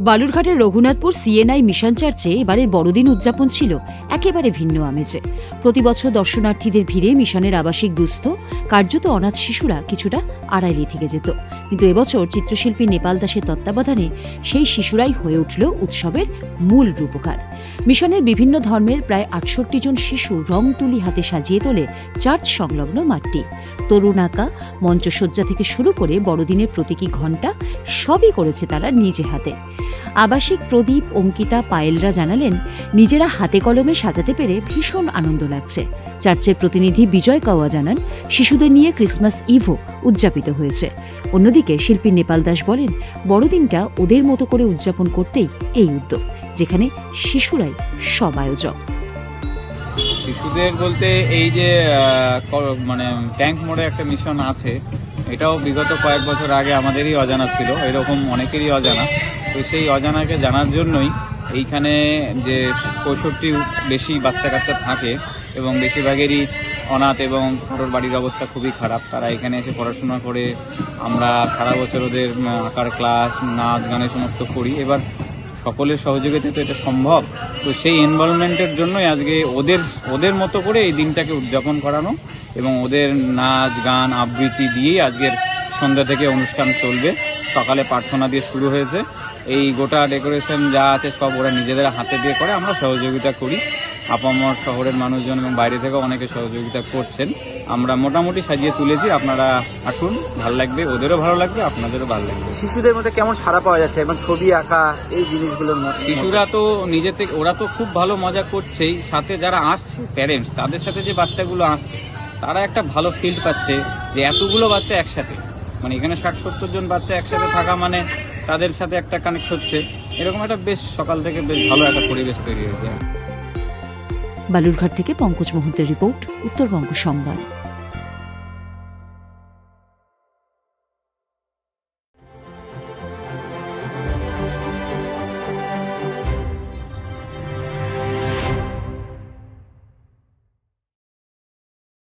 বালুরঘাটের Raghunathpur CNI mission চার্চে এবারে বড়দিন উদযাপন ছিল। একেবারে ভিন্ন আমেজে। প্রতি বছর দর্শনার্থীদের ভিড়ে মিশনের আবাসিক দুস্থ, কার্যত অনাথ শিশুরা কিছুটা আড়াইলে থেকে যেত। কিন্তু এবছর চিত্রশিল্পী নেপাল দাসের তত্ত্বাবধানে সেই শিশুরাই হয়ে উঠল উৎসবের মূল রূপকার। মিশনের বিভিন্ন ধর্মের প্রায় আটষট্টি জন শিশু রং তুলি হাতে সাজিয়ে তোলে চার্চ সংলগ্ন মাঠটি। তরুণ আঁকা, মঞ্চসজ্জা থেকে শুরু করে বড়দিনের প্রতীকী ঘণ্টা সবই করেছে তারা নিজে হাতে। আবাসিক প্রদীপ অঙ্কিতা পায়েলরা জানালেন, নিজেরা হাতে কলমে সাজাতে পেরে ভীষণ আনন্দ লাগছে। চার্চের প্রতিনিধি বিজয় কাওয়া জানান, শিশুদের নিয়ে ক্রিসমাস ইভও উদযাপিত হয়েছে। অন্যদিকে শিল্পী নেপাল দাস বলেন, বড়দিনটা ওদের মতো করে উদযাপন করতেই এই উদ্যোগ, যেখানে শিশুরাই সব আয়োজক। শিশুদের বলতে এই যে মানে ট্যাঙ্ক মোড়ে একটা মিশন আছে এটাও বিগত কয়েক বছর আগে আমাদেরই অজানা ছিল, এরকম অনেকেরই অজানা। তো সেই অজানাকে জানার জন্যই এইখানে যে পঁয়ষট্টি বেশি বাচ্চা কাচ্চা থাকে এবং বেশিরভাগেরই অনাথ এবং কারোর বাড়ির অবস্থা খুবই খারাপ, তারা এখানে এসে পড়াশোনা করে আমরা সারা বছর ওদের আঁকার ক্লাস নাচ, গানের সমস্ত করি। এবার সকলের সহযোগিতা তো এটা সম্ভব। তো সেই ইনভলভমেন্টের জন্যই আজকে ওদের ওদের মতো করে এই দিনটাকে উদযাপন করানো এবং ওদের নাচ, গান, আবৃত্তি দিয়েই আজকের সন্ধ্যা থেকে অনুষ্ঠান চলবে। সকালে প্রার্থনা দিয়ে শুরু হয়েছে। এই গোটা ডেকোরেশন যা আছে সব ওরা নিজেদের হাতে দিয়ে করে, আমরা সহযোগিতা করি। আপামর শহরের মানুষজন এবং বাইরে থেকে অনেকে সহযোগিতা করছেন। আমরা মোটামুটি সাজিয়ে তুলেছি আপনারা আসুন ভালো লাগবে ওদেরও ভালো লাগবে আপনাদেরও ভালো লাগবে। শিশুদের মধ্যে কেমন সাড়া পাওয়া যাচ্ছে? এবং ছবি আঁকা এই জিনিসগুলোর মধ্যে? শিশুরা তো নিজে থেকে ওরা তো খুব ভালো মজা করছেই। সাথে যারা আসছে প্যারেন্টস তাদের সাথে যে বাচ্চাগুলো আসছে তারা একটা ভালো ফিল্ড পাচ্ছে যে এতগুলো বাচ্চা একসাথে। মানে এখানে ষাট সত্তর জন বাচ্চা একসাথে থাকা মানে তাদের সাথে একটা কানেক্ট হচ্ছে। এরকম একটা বেশ সকাল থেকে বেশ ভালো একটা পরিবেশ তৈরি হয়েছে। বালুরঘাট থেকে পঙ্কজ মহন্তের রিপোর্ট উত্তরবঙ্গ সংবাদ।